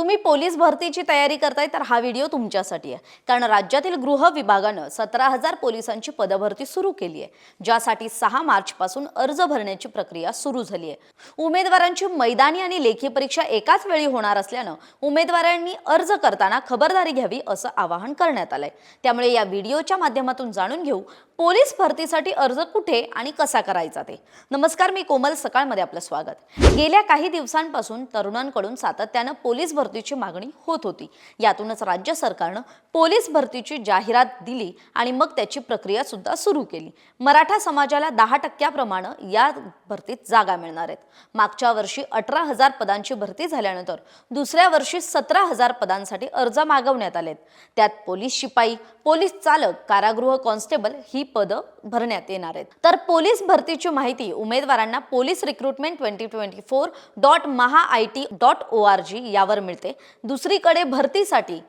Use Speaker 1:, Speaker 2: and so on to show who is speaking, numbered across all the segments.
Speaker 1: तुम्ही पोलीस भरतीची तयारी करताय तर हा व्हिडिओ तुमच्यासाठी आहे. कारण राज्यातील गृह विभागानं सतरा हजार पोलिसांची पदभरती सुरू केली आहे ज्यासाठी सहा मार्च पासून अर्ज भरण्याची प्रक्रिया सुरू झाली आहे. उमेदवारांची मैदानी आणि लेखी परीक्षा एकाच वेळी होणार असल्यानं उमेदवारांनी अर्ज करताना खबरदारी घ्यावी असं आवाहन करण्यात आलंय. त्यामुळे या व्हिडिओच्या माध्यमातून जाणून घेऊ पोलीस भरतीसाठी अर्ज कुठे आणि कसा करायचा ते? नमस्कार मी कोमल. सकाळमध्ये आपलं स्वागत. गेल्या काही दिवसांपासून तरुणांकडून सातत्यानं पोलीस भरतीची मागणी होत होती. यातूनच राज्य सरकारनं पोलीस भरतीची जाहिरात दिली आणि मग त्याची प्रक्रिया सुद्धा सुरू केली. मराठा समाजाला दहा टक्क्याप्रमाणे या भरतीत जागा मिळणार आहेत. मागच्या वर्षी अठरा हजार पदांची भरती झाल्यानंतर दुसऱ्या वर्षी सतरा हजार पदांसाठी अर्ज मागवण्यात आलेत. त्यात पोलीस शिपाई पोलीस चालक कारागृह कॉन्स्टेबल ही पदं भरण्यात येणार आहेत. तर पोलीस भरतीची माहिती उमेदवारांना police recruitment twenty twenty four dot Maha I T dot O R G यावर मिळते. दुसरीकडे भरतीसाठी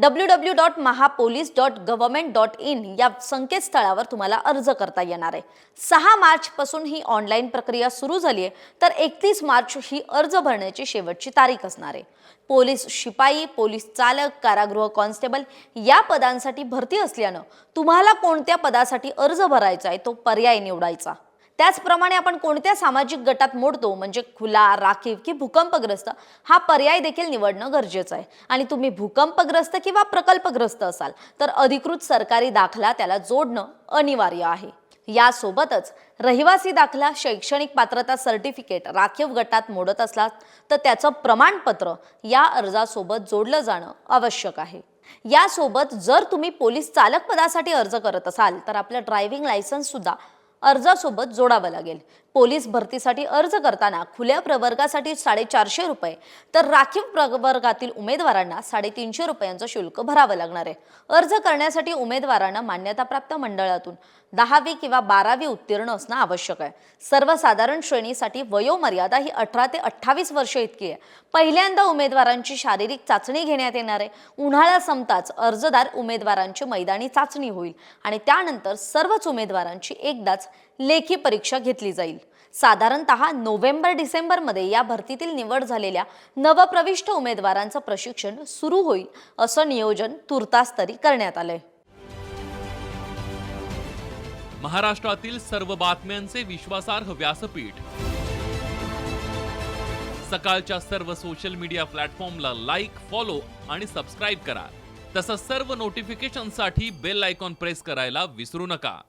Speaker 1: W W dot Mahapolice dot government dot in या संकेतस्थळावर तुम्हाला अर्ज करता येणार आहे. सहा मार्चपासून ही ऑनलाईन प्रक्रिया सुरू झाली आहे तर एकतीस मार्च ही अर्ज भरण्याची शेवटची तारीख असणार आहे. पोलीस शिपाई पोलीस चालक कारागृह कॉन्स्टेबल या पदांसाठी भरती असल्यानं तुम्हाला कोणत्या पदासाठी अर्ज भरायचा आहे तो पर्याय निवडायचा. त्याचप्रमाणे आपण कोणत्या सामाजिक गटात मोडतो? म्हणजे खुला राखीव की भूकंपग्रस्त? हा पर्याय देखील निवडणं गरजेचं आहे. आणि तुम्ही भूकंपग्रस्त किंवा प्रकल्पग्रस्त असाल तर अधिकृत सरकारी दाखला त्याला जोडणं अनिवार्य आहे. यासोबतच रहिवासी दाखला शैक्षणिक पात्रता सर्टिफिकेट राखीव गटात मोडत असलात तर त्याचं प्रमाणपत्र या अर्जासोबत जोडलं जाणं आवश्यक आहे. यासोबत जर तुम्ही पोलीस चालक पदासाठी अर्ज करत असाल तर आपलं ड्रायव्हिंग लायसन्स सुद्धा अर्जासोबत जोडावं लागेल. पोलीस भरतीसाठी अर्ज करताना खुल्या प्रवर्गासाठी साडेचारशे रुपये तर राखीव प्रवर्गातील उमेदवारांना साडेतीनशे रुपयांचं शुल्क भरावं लागणार आहे. अर्ज करण्यासाठी उमेदवारांना मान्यताप्राप्त मंडळातून दहावी किंवा बारावी उत्तीर्ण असणं आवश्यक आहे. सर्वसाधारण श्रेणीसाठी वयोमर्यादा ही अठरा ते अठ्ठावीस वर्ष इतकी आहे. पहिल्यांदा उमेदवारांची शारीरिक चाचणी घेण्यात येणार आहे. उन्हाळा संपताच अर्जदार उमेदवारांची मैदानी चाचणी होईल आणि त्यानंतर सर्वच उमेदवारांची एकदाच लेखी परीक्षा घेतली जाईल. साधारणत नोव्हेंबर डिसेंबरमध्ये या भरतीतील निवड झालेल्या नवप्रविष्ट उमेदवारांचं प्रशिक्षण सुरू होईल असं नियोजन तुर्तास तरी करण्यात आलंय.
Speaker 2: महाराष्ट्रातील सर्व बातम्यांचे विश्वासार्ह व्यासपीठ. सकाळच्या सर्व सोशल मीडिया प्लॅटफॉर्मला लाईक फॉलो आणि सबस्क्राईब करा. तसंच सर्व नोटिफिकेशनसाठी बेल आयकॉन प्रेस करायला विसरू नका.